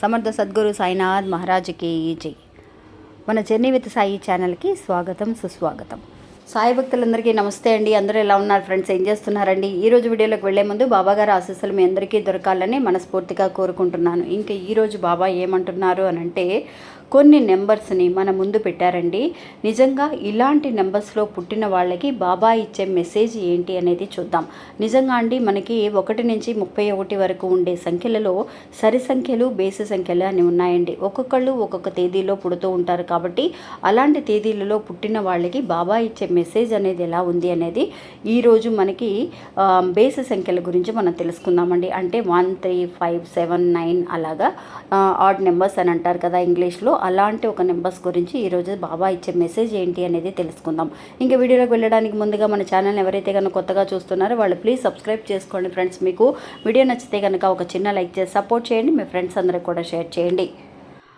సమర్థ సద్గురు సాయినాథ్ మహారాజ్కి జై. మన జర్నీ విత్ సాయి ఛానల్కి స్వాగతం సుస్వాగతం. సాయి భక్తులందరికీ నమస్తే అండి. అందరూ ఎలా ఉన్నారు ఫ్రెండ్స్? ఏం చేస్తున్నారండి? ఈ రోజు వీడియోలోకి వెళ్ళే ముందు బాబా గారు ఆశీస్సులు మీ అందరికీ దొరకాలని మనస్ఫూర్తిగా కోరుకుంటున్నాను. ఇంకా ఈరోజు బాబా ఏమంటున్నారు అని అంటే కొన్ని నెంబర్స్ని మన ముందు పెట్టారండి. నిజంగా ఇలాంటి నెంబర్స్లో పుట్టిన వాళ్ళకి బాబా ఇచ్చే మెసేజ్ ఏంటి అనేది చూద్దాం. నిజంగా అండి మనకి ఒకటి నుంచి ముప్పై ఒకటి వరకు ఉండే సంఖ్యలలో సరి సంఖ్యలు బేసి సంఖ్యలు అని ఉన్నాయండి. ఒక్కొక్కళ్ళు ఒక్కొక్క తేదీలో పుడుతూ ఉంటారు కాబట్టి అలాంటి తేదీలలో పుట్టిన వాళ్ళకి బాబా ఇచ్చే మెసేజ్ అనేది ఎలా ఉంది అనేది ఈరోజు మనకి ఆ, బేసి సంఖ్యల గురించి మనం తెలుసుకుందామండి. అంటే one three five seven nine అలాగా ఆడ్ నెంబర్స్ అని అంటారు కదా ఇంగ్లీష్లో. అలాంటి ఒక నెంబర్స్ గురించి ఈరోజు బాబా ఇచ్చే మెసేజ్ ఏంటి అనేది తెలుసుకుందాం. ఇంకా వీడియోలోకి వెళ్ళడానికి ముందుగా మన ఛానల్ ఎవరైతే కనుక కొత్తగా చూస్తున్నారో వాళ్ళు ప్లీజ్ సబ్స్క్రైబ్ చేసుకోండి ఫ్రెండ్స్. మీకు వీడియో నచ్చితే కనుక ఒక చిన్న లైక్ చేసి సపోర్ట్ చేయండి. మీ ఫ్రెండ్స్ అందరికి కూడా షేర్ చేయండి.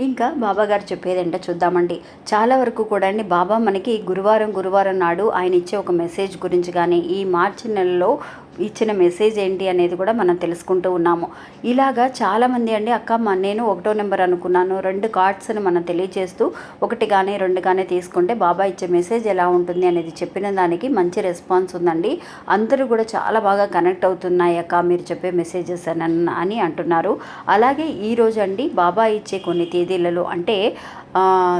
ఇంకా బాబా గారు చెప్పేది ఏంటో చూద్దామండి. చాలా వరకు కూడా అండి బాబా మనకి గురువారం గురువారం నాడు ఆయన ఇచ్చే ఒక మెసేజ్ గురించి కానీ ఈ మార్చి నెలలో ఇచ్చిన మెసేజ్ ఏంటి అనేది కూడా మనం తెలుసుకుంటూ ఉన్నాము. ఇలాగా చాలామంది అండి అక్క మా నేను ఒకటో నెంబర్ అనుకున్నాను. రెండు కార్డ్స్ని మనం తెలియజేస్తూ ఒకటి కానీ రెండు కానీ తీసుకుంటే బాబా ఇచ్చే మెసేజ్ ఎలా ఉంటుంది? అనేది చెప్పిన దానికి మంచి రెస్పాన్స్ ఉందండి. అందరూ కూడా చాలా బాగా కనెక్ట్ అవుతున్నాయి అక్క మీరు చెప్పే మెసేజెస్ అని అని అంటున్నారు. అలాగే ఈరోజు అండి బాబా ఇచ్చే కొన్ని తేదీలలో అంటే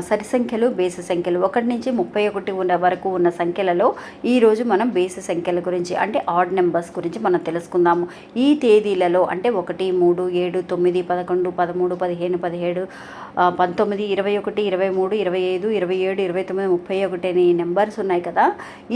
సరి సంఖ్యలు బేసి సంఖ్యలు. ఒకటి నుంచి ముప్పై ఒకటి ఉన్న వరకు ఉన్న సంఖ్యలలో ఈరోజు మనం బేసి సంఖ్యల గురించి అంటే ఆడ్ నెంబర్స్ గురించి మనం తెలుసుకుందాము. ఈ తేదీలలో అంటే ఒకటి మూడు ఏడు తొమ్మిది పదకొండు పదమూడు పదిహేను పదిహేడు పంతొమ్మిది ఇరవై ఒకటి ఇరవై మూడు ఇరవై ఐదు ఇరవై ఏడు ఇరవై తొమ్మిది ముప్పై ఒకటి అని నెంబర్స్ ఉన్నాయి కదా.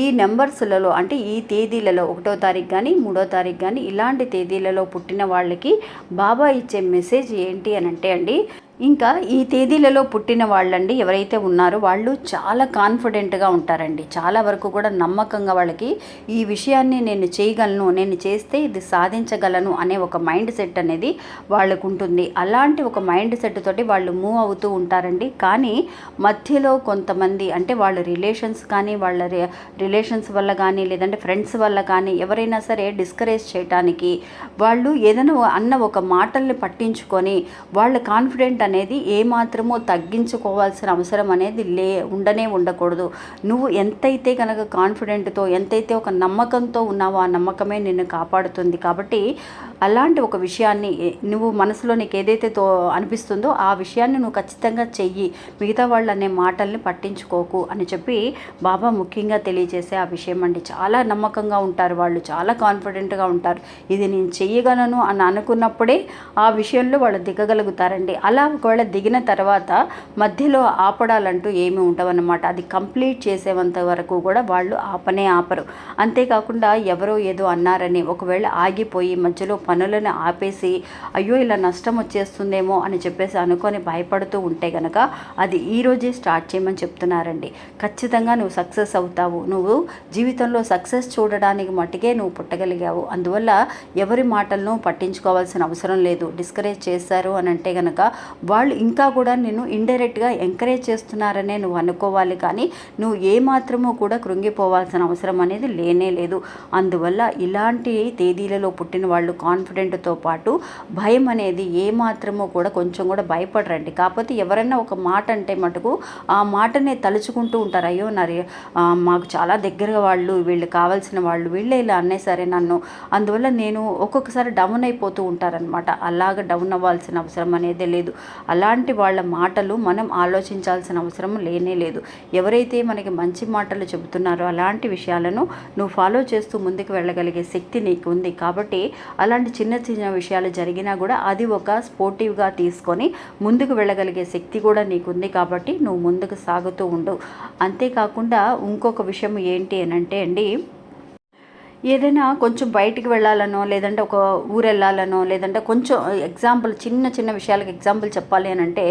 ఈ నెంబర్స్లలో అంటే ఈ తేదీలలో ఒకటో తారీఖు కానీ మూడో తారీఖు కానీ ఇలాంటి తేదీలలో పుట్టిన వాళ్ళకి బాబా ఇచ్చే మెసేజ్ ఏంటి అని అంటే అండి ఇంకా ఈ తేదీలలో పుట్టిన వాళ్ళండి ఎవరైతే ఉన్నారో వాళ్ళు చాలా కాన్ఫిడెంట్గా ఉంటారండి. చాలా వరకు కూడా నమ్మకంగా వాళ్ళకి ఈ విషయాన్ని నేను చేయగలను నేను చేస్తే ఇది సాధించగలను అనే ఒక మైండ్ సెట్ అనేది వాళ్ళకు ఉంటుంది అలాంటి ఒక మైండ్ సెట్ తోటి వాళ్ళు మూవ్ అవుతూ ఉంటారండి. కానీ మధ్యలో కొంతమంది అంటే వాళ్ళ రిలేషన్స్ కానీ వాళ్ళ రిలేషన్స్ వల్ల కానీ లేదంటే ఫ్రెండ్స్ వల్ల కానీ ఎవరైనా సరే డిస్కరేజ్ చేయటానికి వాళ్ళు ఏదైనా అన్న ఒక మాటల్ని పట్టించుకొని వాళ్ళ కాన్ఫిడెంట్ అనేది ఏమాత్రమో తగ్గించుకోవాల్సిన అవసరం అనేది లే ఉండనే ఉండకూడదు. నువ్వు ఎంతైతే కనుక కాన్ఫిడెంట్తో ఎంతైతే ఒక నమ్మకంతో ఉన్నావో ఆ నమ్మకమే నిన్ను కాపాడుతుంది. కాబట్టి అలాంటి ఒక విషయాన్ని నువ్వు మనసులో నీకు ఏదైతే తో అనిపిస్తుందో ఆ విషయాన్ని నువ్వు ఖచ్చితంగా చెయ్యి. మిగతా వాళ్ళు అనే మాటల్ని పట్టించుకోకు అని చెప్పి బాబా ముఖ్యంగా తెలియజేసే ఆ విషయం అండి. చాలా నమ్మకంగా ఉంటారు వాళ్ళు చాలా కాన్ఫిడెంట్గా ఉంటారు. ఇది నేను చెయ్యగలను అని అనుకున్నప్పుడే ఆ విషయంలో వాళ్ళు దిగగలుగుతారండి. అలా ఒకవేళ దిగిన తర్వాత మధ్యలో ఆపడాలంటూ ఏమీ ఉండవన్నమాట. అది కంప్లీట్ చేసేంత వరకు కూడా వాళ్ళు ఆపనే ఆపరు. అంతేకాకుండా ఎవరో ఏదో అన్నారని ఒకవేళ ఆగిపోయి మధ్యలో పనులను ఆపేసి అయ్యో ఇలా నష్టం వచ్చేస్తుందేమో అని చెప్పేసి అనుకొని భయపడుతూ ఉంటే గనక అది ఈరోజే స్టార్ట్ చేయమని చెప్తున్నారండి. ఖచ్చితంగా నువ్వు సక్సెస్ అవుతావు. నువ్వు జీవితంలో సక్సెస్ చూడడానికి మట్టుకే నువ్వు పుట్టగలిగావు. అందువల్ల ఎవరి మాటలను పట్టించుకోవాల్సిన అవసరం లేదు. డిస్కరేజ్ చేశారు అని అంటే గనక వాళ్ళు ఇంకా కూడా నేను ఇండైరెక్ట్గా ఎంకరేజ్ చేస్తున్నారనే నువ్వు అనుకోవాలి. కానీ నువ్వు ఏమాత్రమూ కూడా కృంగిపోవాల్సిన అవసరం అనేది లేనే లేదు. అందువల్ల ఇలాంటి తేదీలలో పుట్టిన వాళ్ళు కాన్ఫిడెంట్తో పాటు భయం అనేది ఏమాత్రమో కూడా కొంచెం కూడా భయపడరండి. కాకపోతే ఎవరైనా ఒక మాట అంటే మటుకు ఆ మాటనే తలుచుకుంటూ ఉంటారు. అయ్యో నరి మాకు చాలా దగ్గరగా వాళ్ళు వీళ్ళు కావాల్సిన వాళ్ళు వీళ్ళే ఇలా అన్నే సరే నన్ను. అందువల్ల నేను ఒక్కొక్కసారి డౌన్ అయిపోతూ ఉంటారనమాట అలాగ డౌన్ అవ్వాల్సిన అవసరం అనేది లేదు. అలాంటి వాళ్ళ మాటలు మనం ఆలోచించాల్సిన అవసరం లేనే లేదు. ఎవరైతే మనకి మంచి మాటలు చెబుతున్నారో అలాంటి విషయాలను నువ్వు ఫాలో చేస్తూ ముందుకు వెళ్ళగలిగే శక్తి నీకు ఉంది కాబట్టి అలాంటి చిన్న చిన్న విషయాలు జరిగినా కూడా అది ఒక స్పోర్టివ్గా తీసుకొని ముందుకు వెళ్ళగలిగే శక్తి కూడా నీకుంది కాబట్టి నువ్వు ముందుకు సాగుతూ ఉండు. అంతేకాకుండా ఇంకొక విషయం ఏంటి అని అంటే అండి ఏదైనా కొంచెం బయటికి వెళ్ళాలనో లేదంటే ఒక ఊరు వెళ్ళాలనో లేదంటే కొంచెం ఎగ్జాంపుల్ చిన్న చిన్న విషయాలకు ఎగ్జాంపుల్ చెప్పాలి అని అంటే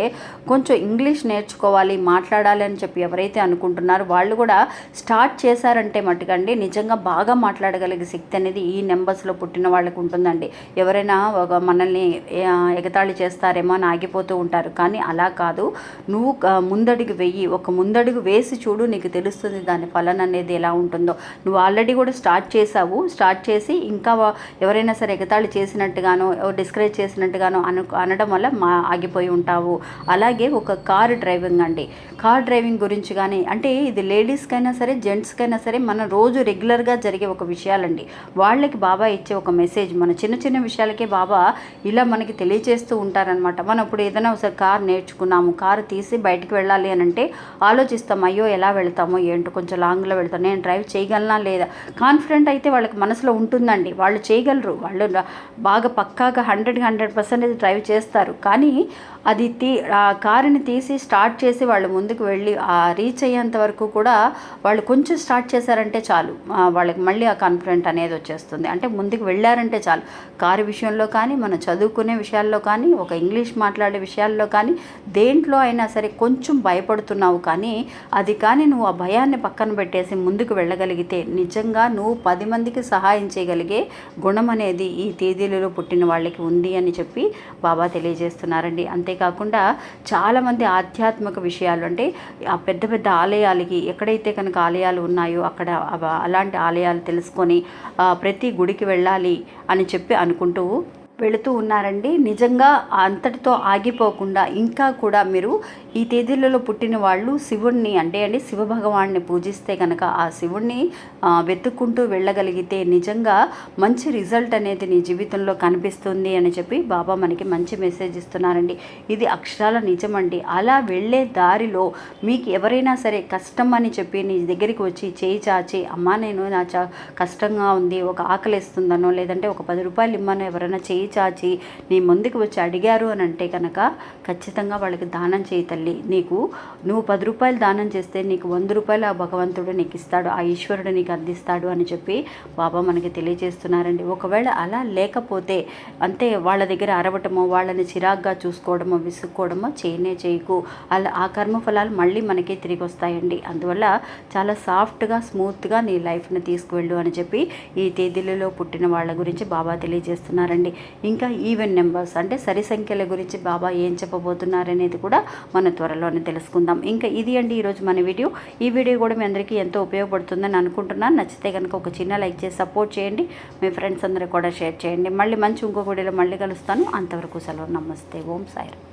కొంచెం ఇంగ్లీష్ నేర్చుకోవాలి మాట్లాడాలి అని చెప్పి ఎవరైతే అనుకుంటున్నారో వాళ్ళు కూడా స్టార్ట్ చేశారంటే మట్టుకండి నిజంగా బాగా మాట్లాడగలిగే శక్తి అనేది ఈ నెంబర్స్లో పుట్టిన వాళ్ళకి ఉంటుందండి. ఎవరైనా ఒక మనల్ని ఎగతాళి చేస్తారేమో అని ఆగిపోతూ ఉంటారు. కానీ అలా కాదు. నువ్వు ముందడుగు వెయ్యి ఒక ముందడుగు వేసి చూడు నీకు తెలుస్తుంది దాని ఫలన అనేది ఎలా ఉంటుందో. నువ్వు ఆల్రెడీ కూడా స్టార్ట్ చేసావు. స్టార్ట్ చేసి ఇంకా ఎవరైనా సరే ఎగతాళి చేసినట్టుగానో డిస్కరేజ్ చేసినట్టుగానో అను అనడం వల్ల మా ఆగిపోయి ఉంటావు. అలాగే ఒక కార్ డ్రైవింగ్ అండి. కార్ డ్రైవింగ్ గురించి కానీ అంటే ఇది లేడీస్కైనా సరే జెంట్స్కైనా సరే మన రోజు రెగ్యులర్గా జరిగే ఒక విషయాలండి. వాళ్ళకి బాబా ఇచ్చే ఒక మెసేజ్ మన చిన్న చిన్న విషయాలకే బాబా ఇలా మనకి తెలియజేస్తూ ఉంటారనమాట మనం ఇప్పుడు ఏదైనా ఒకసారి కార్ నేర్చుకున్నాము కారు తీసి బయటికి వెళ్ళాలి అని అంటే ఆలోచిస్తాం అయ్యో ఎలా వెళ్తామో ఏంటో కొంచెం లాంగ్లో వెళ్తాం నేను డ్రైవ్ చేయగలనా లేదా? కాన్ఫిడెంట్ అయితే వాళ్ళకి మనసులో ఉంటుందండి. వాళ్ళు చేయగలరు. వాళ్ళు బాగా పక్కాగా హండ్రెడ్ హండ్రెడ్ పర్సెంటేజ్ డ్రైవ్ చేస్తారు. కానీ అది తీ ఆ కారుని తీసి స్టార్ట్ చేసి వాళ్ళు ముందుకు వెళ్ళి ఆ రీచ్ అయ్యేంత వరకు కూడా వాళ్ళు కొంచెం స్టార్ట్ చేశారంటే చాలు. వాళ్ళకి మళ్ళీ ఆ కాన్ఫిడెంట్ అనేది వచ్చేస్తుంది. అంటే ముందుకు వెళ్ళారంటే చాలు. కారు విషయంలో కానీ మనం చదువుకునే విషయాల్లో కానీ ఒక ఇంగ్లీష్ మాట్లాడే విషయాల్లో కానీ దేంట్లో అయినా సరే కొంచెం భయపడుతున్నావు కానీ అది కానీ నువ్వు ఆ భయాన్ని పక్కన పెట్టేసి ముందుకు వెళ్ళగలిగితే నిజంగా నువ్వు పది మందికి సహాయం చేయగలిగే గుణం అనేది ఈ తేదీలలో పుట్టిన వాళ్ళకి ఉంది అని చెప్పి బాబా తెలియజేస్తున్నారండి. అంతే అంతేకాకుండా చాలామంది ఆధ్యాత్మిక విషయాలు అంటే ఆ పెద్ద పెద్ద ఆలయాలకి ఎక్కడైతే కనుక ఆలయాలు ఉన్నాయో అక్కడ అలాంటి ఆలయాలు తెలుసుకొని ప్రతి గుడికి వెళ్ళాలి అని చెప్పి అనుకుంటూ వెళుతూ ఉన్నారండి. నిజంగా అంతటితో ఆగిపోకుండా ఇంకా కూడా మీరు ఈ తేదీలలో పుట్టిన వాళ్ళు శివుణ్ణి అంటే అండి శివభగవాన్ని పూజిస్తే కనుక ఆ శివుణ్ణి వెతుక్కుంటూ వెళ్ళగలిగితే నిజంగా మంచి రిజల్ట్ అనేది నీ జీవితంలో కనిపిస్తుంది అని చెప్పి బాబా మనకి మంచి మెసేజ్ ఇస్తున్నారండి. ఇది అక్షరాల నిజమండి. అలా వెళ్ళే దారిలో మీకు ఎవరైనా సరే కష్టం అని చెప్పి నీ దగ్గరికి వచ్చి చేయి చాచి అమ్మా నేను నా చా కష్టంగా ఉంది ఒక ఆకలిస్తుందనో లేదంటే ఒక పది రూపాయలు ఇమ్మనో ఎవరైనా చేయి చాచి నీ ముందుకు వచ్చి అడిగారు అని అంటే కనుక ఖచ్చితంగా వాళ్ళకి దానం చేయి తల్లి. నీకు నువ్వు పది రూపాయలు దానం చేస్తే నీకు వంద రూపాయలు ఆ భగవంతుడు నీకు ఇస్తాడు ఆ ఈశ్వరుడు నీకు అందిస్తాడు అని చెప్పి బాబా మనకి తెలియజేస్తున్నారండి. ఒకవేళ అలా లేకపోతే అంతే వాళ్ళ దగ్గర అరవటమో వాళ్ళని చిరాగ్గా చూసుకోవడమో విసుక్కోవడమో చేయనే చేయకు. అలా ఆ కర్మఫలాలు మళ్ళీ మనకి తిరిగి వస్తాయండి. అందువల్ల చాలా సాఫ్ట్గా స్మూత్గా నీ లైఫ్ని తీసుకువెళ్ళు అని చెప్పి ఈ తేదీలలో పుట్టిన వాళ్ళ గురించి బాబా తెలియజేస్తున్నారండి. ఇంకా ఈవెన్ నెంబర్స్ అంటే సరి సంఖ్యల గురించి బాబా ఏం చెప్పబోతున్నారనేది కూడా మన త్వరలోనే తెలుసుకుందాం. ఇంకా ఇది అండి ఈరోజు మన వీడియో. ఈ వీడియో కూడా మీ అందరికీ ఎంతో ఉపయోగపడుతుందని అనుకుంటున్నాను. నచ్చితే కనుక ఒక చిన్న లైక్ చేసి సపోర్ట్ చేయండి. మీ ఫ్రెండ్స్ అందరూ కూడా షేర్ చేయండి. మళ్ళీ మంచి ఇంకొక వీడియోలో మళ్ళీ కలుస్తాను. అంతవరకు సెలవు. నమస్తే. ఓం సాయిరామ్